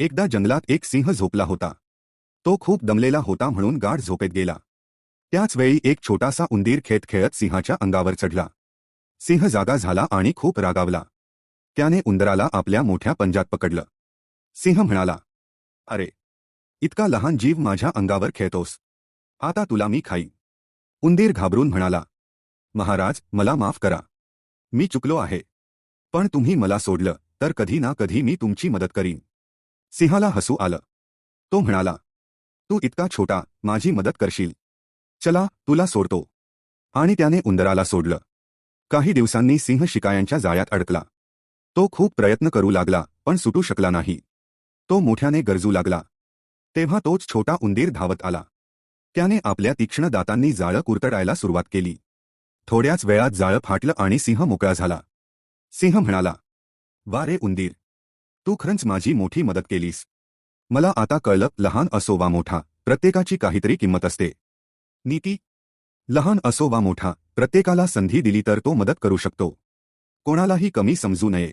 एकदा जंगलात एक सिंह झोपला होता. तो खूप दमलेला होता म्हणून गाढ झोपेत गेला. त्याच वेळी एक छोटासा उंदीर खेत खेळत सिंहाच्या अंगावर चढला. सिंह जागा झाला आणि खूप रागावला. त्याने उंदराला आपल्या मोठ्या पंजात पकडलं. सिंह म्हणाला अरे इतका लहान जीव माझ्या अंगावर खेळतोस. आता तुला मी खाईन. उंदीर घाबरून म्हणाला महाराज मला माफ करा. मी चुकलो आहे. पण तुम्ही मला सोडलं तर कधी ना कधी मी तुमची मदत करीन. सिंहाला हसू आलं. तो म्हणाला तू इतका छोटा माझी मदत करशील. चला तुला सोडतो. आणि त्याने उंदराला सोडलं. काही दिवसांनी सिंह शिकायांच्या जाळ्यात अडकला. तो खूप प्रयत्न करू लागला पण सुटू शकला नाही. तो मोठ्याने गरजू लागला. तेव्हा तोच छोटा उंदीर धावत आला. त्याने आपल्या तीक्ष्ण दातांनी जाळं कुरतडायला सुरुवात केली. थोड्याच वेळात जाळं फाटलं आणि सिंह मोकळा झाला. सिंह म्हणाला वा रे उंदीर तू खरंच माझी मोठी मदत केलीस. मला आता कळलं लहान असो वा मोठा प्रत्येकाची काहीतरी किंमत असते. नीती? लहान असो वा मोठा प्रत्येकाला संधी दिली तर तो मदत करू शकतो. कोणालाही कमी समजू नये.